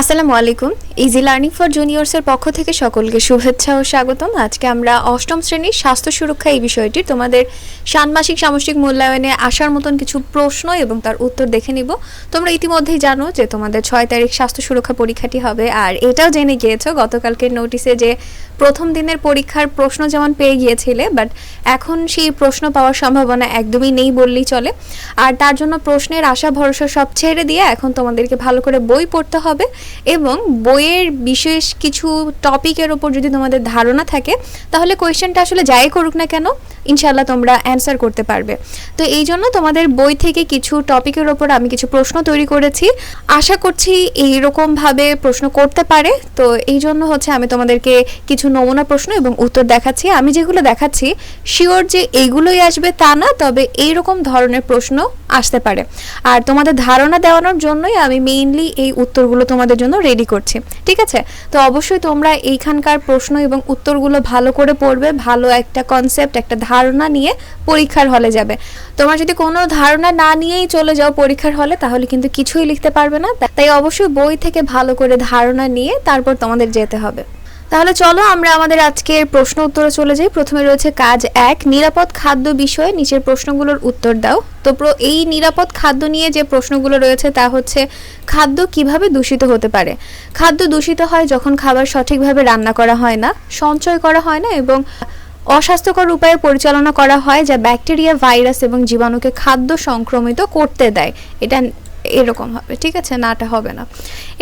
আসসালামু আলাইকুম। Easy learning for জুনিয়র্সের পক্ষ থেকে সকলকে শুভেচ্ছা ও স্বাগতম। আজকে আমরা অষ্টম শ্রেণির স্বাস্থ্য সুরক্ষা এই বিষয়টি তোমাদের ষান্মাসিক সামষ্টিক মূল্যায়নে আসার মতন কিছু প্রশ্ন এবং তার উত্তর দেখে নিব। তোমরা ইতিমধ্যেই জানো যে তোমাদের ছয় তারিখ স্বাস্থ্য সুরক্ষা পরীক্ষাটি হবে আর এটাও জেনে গিয়েছো, গতকালকের নোটিশে যে প্রথম দিনের পরীক্ষার প্রশ্ন যেমন পেয়ে গিয়েছিলে বাট এখন সেই প্রশ্ন পাওয়ার সম্ভাবনা একদমই নেই বললেই চলে। আর তার জন্য প্রশ্নের আশা ভরসা সব ছেড়ে দিয়ে এখন তোমাদেরকে ভালো করে বই পড়তে হবে এবং বইয়ের বিশেষ কিছু টপিকের ওপর যদি তোমাদের ধারণা থাকে, তাহলে কোয়েশ্চেনটা আসলে যাই করুক না কেন ইনশাল্লাহ তোমরা অ্যান্সার করতে পারবে। তো এই জন্য তোমাদের বই থেকে কিছু টপিকের ওপর আমি কিছু প্রশ্ন তৈরি করেছি। আশা করছি এইরকমভাবে প্রশ্ন করতে পারে। তো এই জন্য হচ্ছে আমি তোমাদেরকে কিছু নমুনা প্রশ্ন এবং উত্তর দেখাচ্ছি। আমি যেগুলো দেখাচ্ছি শিওর যে এইগুলোই আসবে তা না, তবে এইরকম ধরনের প্রশ্ন আসতে পারে। আর তোমাদের ধারণা দেওয়ানোর জন্যই আমি মেইনলি এই উত্তরগুলো তোমাদের জন্য রেডি করছি। ঠিক আছে? তো অবশ্যই তোমরা এইখানকার প্রশ্ন এবং উত্তরগুলো ভালো করে পড়বে, ভালো একটা কনসেপ্ট একটা ধারণা নিয়ে পরীক্ষার হলে যাবে। তোমার যদি কোনো ধারণা না নিয়েই চলে যাও পরীক্ষার হলে, তাহলে কিন্তু কিছুই লিখতে পারবে না। তাই অবশ্যই বই থেকে ভালো করে ধারণা নিয়ে তারপর তোমাদের যেতে হবে। তাহলে চলো আমরা আমাদের আজকের প্রশ্ন উত্তরে চলে যাই। প্রথমে রয়েছে কাজ এক, নিরাপদ খাদ্য বিষয়ে নিচের প্রশ্নগুলোর উত্তর দাও। তো এই নিরাপদ খাদ্য নিয়ে যে প্রশ্নগুলো রয়েছে তা হচ্ছে খাদ্য কীভাবে দূষিত হতে পারে? খাদ্য দূষিত হয় যখন খাবার সঠিকভাবে রান্না করা হয় না, সঞ্চয় করা হয় না এবং অস্বাস্থ্যকর উপায়ে পরিচালনা করা হয় যা ব্যাকটেরিয়া, ভাইরাস এবং জীবাণুকে খাদ্য সংক্রমিত করতে দেয়। এটা এরকম হবে, ঠিক আছে? নাটা হবে না।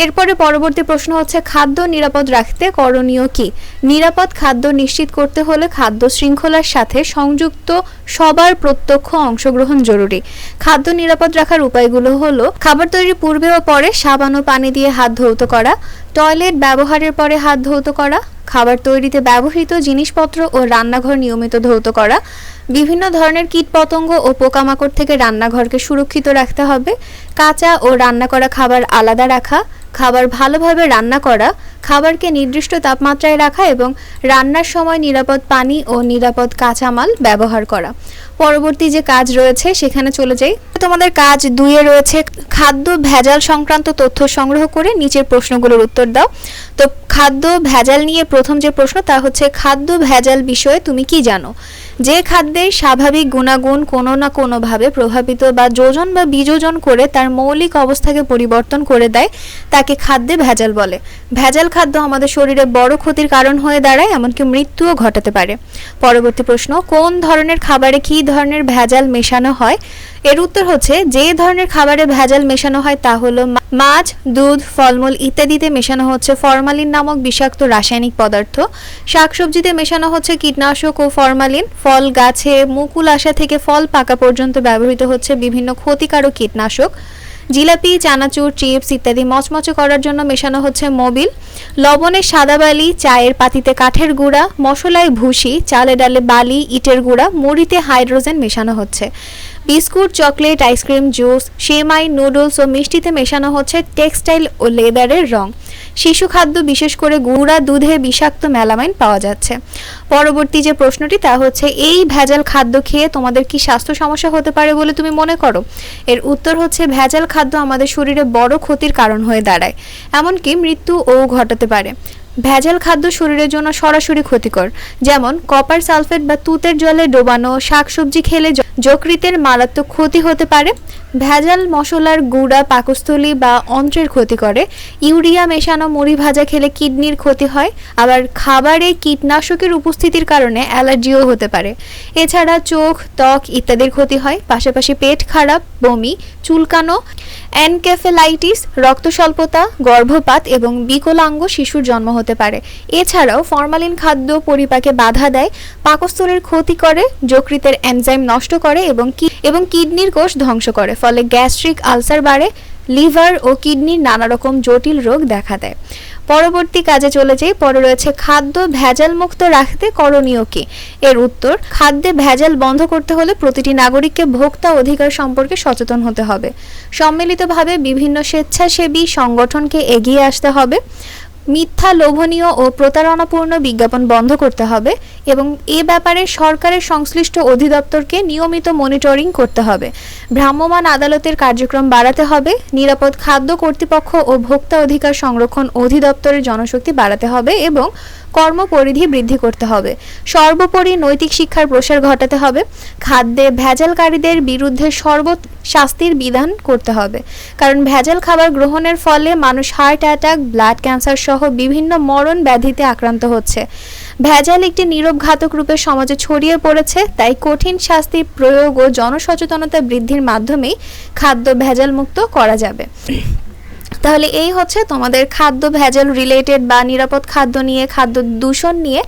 এরপরে পরবর্তী প্রশ্ন হচ্ছে, খাদ্য নিরাপদ রাখতে করণীয় কি? নিরাপদ খাদ্য নিশ্চিত করতে হলে খাদ্য শৃঙ্খলার সাথে সংযুক্ত সবার প্রত্যক্ষ অংশগ্রহণ জরুরি। খাদ্য নিরাপদ রাখার উপায়গুলো হলো, খাবার তৈরির পূর্বে ও পরে সাবান ও পানি দিয়ে হাত ধৌত করা, টয়লেট ব্যবহারের পরে হাত ধৌত করা, খাবার তৈরিতে ব্যবহৃত জিনিসপত্র ও রান্নাঘর নিয়মিত ধৌত করা বিভিন্ন ধরনের কীটপতঙ্গ ও পোকামাকড় থেকে রান্নাঘরকে সুরক্ষিত রাখতে হবে। কাঁচা ও রান্না করা খাবার আলাদা রাখা, খাবার ভালোভাবে রান্না করা, খাবারকে নির্দিষ্ট তাপমাত্রায় রাখা এবং রান্নার সময় নিরাপদ পানি ও নিরাপদ কাঁচামাল ব্যবহার করা। পরবর্তী যে কাজ রয়েছে, সেখানে চলে যাই। তোমাদের কাজ দুইয়ে রয়েছে, খাদ্য ভেজাল সংক্রান্ত তথ্য সংগ্রহ করে নিচের প্রশ্নগুলোর উত্তর দাও। তো, খাদ্য ভেজাল নিয়ে প্রথম যে প্রশ্ন, তা হচ্ছে, খাদ্য ভেজাল বিষয়ে তুমি কি জানো? যে খাদ্যের স্বাভাবিক গুণাগুণ কোনো না কোনোভাবে প্রভাবিত বা যোজন বা বিযোজন করে তার মৌলিক অবস্থাকে পরিবর্তন করে দেয়, তাকে খাদ্যে ভেজাল বলে। ভেজাল খাদ্য আমাদের শরীরে বড় ক্ষতির কারণ হয়ে দাঁড়ায়, এমনকি মৃত্যুও ঘটাতে পারে। পরবর্তী প্রশ্ন, কোন ধরনের খাবারে কী ধরনের ভেজাল মেশানো হয়? এর উত্তর হচ্ছে, যে ধরনের খাবারে ভেজাল মেশানো হয় তা হলো মাছ, দুধ, ফলমূল ইত্যাদিতে মেশানো হচ্ছে ফরমালিন নামক বিষাক্ত রাসায়নিক পদার্থ। শাকসবজিতে মেশানো হচ্ছে কীটনাশক ও ফরমালিন। ফল, গাছে মুকুল আসা থেকে ফল পাকা পর্যন্ত ব্যবহৃত হচ্ছে বিভিন্ন ক্ষতিকারক কীটনাশক। জিলাপি, চানাচুর, চিপস ইত্যাদি মচমচে করার জন্য মেশানো হচ্ছে মোবিল। লবণে সাদা বালি, চায়ের পাতিতে কাঠের গুঁড়া, মশলায় ভুসি চালে ডালে বালি, ইটের গুঁড়া, মুড়িতে হাইড্রোজেন মেশানো হচ্ছে। Biscuit, chocolate, ice cream, juice, সেমাই, নুডলস ও মিষ্টিতে মেশানো হচ্ছে টেক্সটাইল ও লেদারের রং। শিশু খাদ্য, বিশেষ করে গুঁড়া দুধে বিষাক্ত মেলামাইন পাওয়া যাচ্ছে। পরবর্তী যে প্রশ্নটি, তা হচ্ছে, এই ভেজাল খাদ্য খেয়ে তোমাদের কি স্বাস্থ্য সমস্যা হতে পারে বলে তুমি মনে করো? এর উত্তর হচ্ছে, ভেজাল খাদ্য আমাদের শরীরে বড় ক্ষতির কারণ হয়ে দাঁড়ায়। এমনকি মৃত্যু ও ঘটাতে পারে। ভেজাল খাদ্য শরীরের জন্য সরাসরি ক্ষতিকর। যেমন, কপার সালফেট বা তুতের জলে ডোবানো, শাকসবজি খেলে যকৃতের মারাত্মক ক্ষতি হতে পারে। ভেজাল মশলার গুঁড়া পাকস্থলী বা অন্ত্রের ক্ষতি করে। ইউরিয়া মেশানো মুড়ি ভাজা খেলে কিডনির ক্ষতি হয়। আবার খাবারে কীটনাশকের উপস্থিতির কারণে অ্যালার্জিও হতে পারে। এছাড়া চোখ, ত্বক ইত্যাদির ক্ষতি হয়। পাশাপাশি পেট খারাপ, বমি, চুলকানো অ্যানকেফেলাইটিস রক্ত স্বল্পতা গর্ভপাত এবং বিকলাঙ্গ শিশুর জন্ম হতে পারে। এছাড়াও ফরমালিন খাদ্য পরিপাকে বাধা দেয়, পাকস্থলীর ক্ষতি করে, যকৃতের এনজাইম নষ্ট করে এবং এবং কিডনির কোষ ধ্বংস করে। ফলে গ্যাস্ট্রিক আলসার বাড়ে, লিভার ও কিডনির নানা রকম জটিল রোগ দেখা দেয়। পরবর্তী কাজে চলে যাই পরে রয়েছে খাদ্য ভেজাল মুক্ত রাখতে করণীয় কি? এর উত্তর, খাদ্যে ভেজাল বন্ধ করতে হলে প্রতিটি নাগরিককে ভোক্তা অধিকার সম্পর্কে সচেতন হতে হবে। সম্মিলিতভাবে বিভিন্ন স্বেচ্ছাসেবী সংগঠনকে এগিয়ে আসতে হবে। মিথ্যা লোভনীয় ও প্রতারণাপূর্ণ বিজ্ঞাপন বন্ধ করতে হবে এবং এ ব্যাপারে সরকারের সংশ্লিষ্ট অধিদপ্তরকে নিয়মিত মনিটরিং করতে হবে। ভ্রাম্যমাণ আদালতের কার্যক্রম বাড়াতে হবে, নিরাপদ খাদ্য কর্তৃপক্ষ ও ভোক্তা অধিকার সংরক্ষণ অধিদপ্তরের জনশক্তি বাড়াতে হবে এবং কর্মপরিধি বৃদ্ধি করতে হবে। সর্বোপরি নৈতিক শিক্ষার প্রসার ঘটাতে হবে। খাদ্যে ভেজালকারীদের বিরুদ্ধে সর্ব শাস্তির বিধান করতে হবে। কারণ ভেজাল খাবার গ্রহণের ফলে মানুষ হার্ট অ্যাটাক, ব্লাড ক্যান্সার সহ বিভিন্ন মরণ ব্যাধিতে আক্রান্ত হচ্ছে। ভেজাল একটি নীরব ঘাতক রূপে সমাজে ছড়িয়ে পড়েছে, তাই কঠিন শাস্তি প্রয়োগ ও জনসচেতনতা বৃদ্ধির মাধ্যমেই খাদ্য ভেজাল মুক্ত করা যাবে। তাহলে এই হচ্ছে তোমাদের খাদ্য ভেজাল রিলেটেড বা নিরাপদ খাদ্য নিয়ে, খাদ্য দূষণ নিয়ে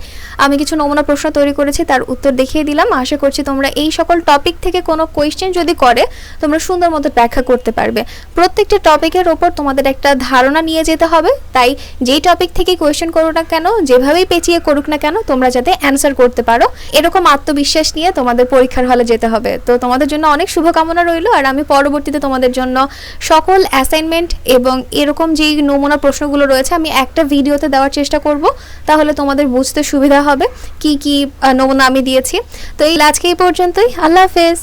আমি কিছু নমুনা প্রশ্ন তৈরি করেছি, তার উত্তর দেখিয়ে দিলাম। আশা করছি তোমরা এই সকল টপিক থেকে কোনো কোয়েশ্চেন যদি করে, তোমরা সুন্দর মতো ব্যাখ্যা করতে পারবে। প্রত্যেকটা টপিকের ওপর তোমাদের একটা ধারণা নিয়ে যেতে হবে, তাই যেই টপিক থেকে কোয়েশ্চেন করো না কেন, যেভাবেই পেঁচিয়ে করুক না কেন, তোমরা যাতে অ্যান্সার করতে পারো। এরকম আত্মবিশ্বাস নিয়ে তোমাদের পরীক্ষার হলে যেতে হবে। তো তোমাদের জন্য অনেক শুভকামনা রইল, আর আমি পরবর্তীতে তোমাদের জন্য সকল অ্যাসাইনমেন্ট এবং এরকম যেই নমুনা প্রশ্নগুলো রয়েছে, আমি একটা ভিডিওতে দেওয়ার চেষ্টা করব, তাহলে তোমাদের বুঝতে সুবিধা হবে কি কি নমুনা আমি দিয়েছি। তো এই আজকে এই পর্যন্তই। আল্লাহ হাফেজ।